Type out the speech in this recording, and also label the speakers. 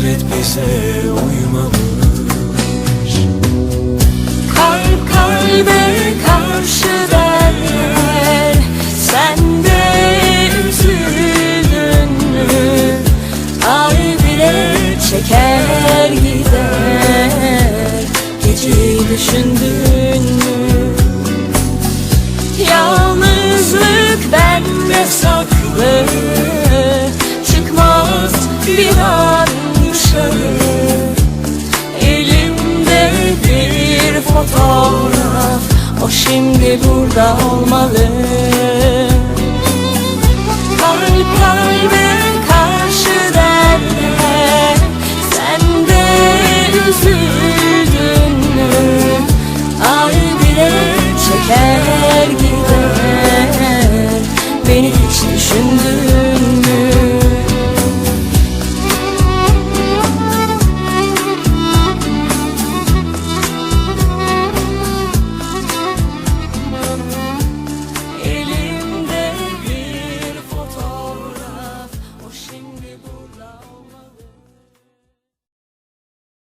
Speaker 1: Hasret bize uymamış.
Speaker 2: Kalp kalbe karşı derler Sen de üzüldün mü? Ay bile çeker gider. Geceyi düşündün mü? Yalnızlık bende saklı. Çıkmaz bir an şimdi burada olmalı Kalp kalbe karşı derler Sen de üzüldün mü? Ay bile çeker gider Beni hiç düşündün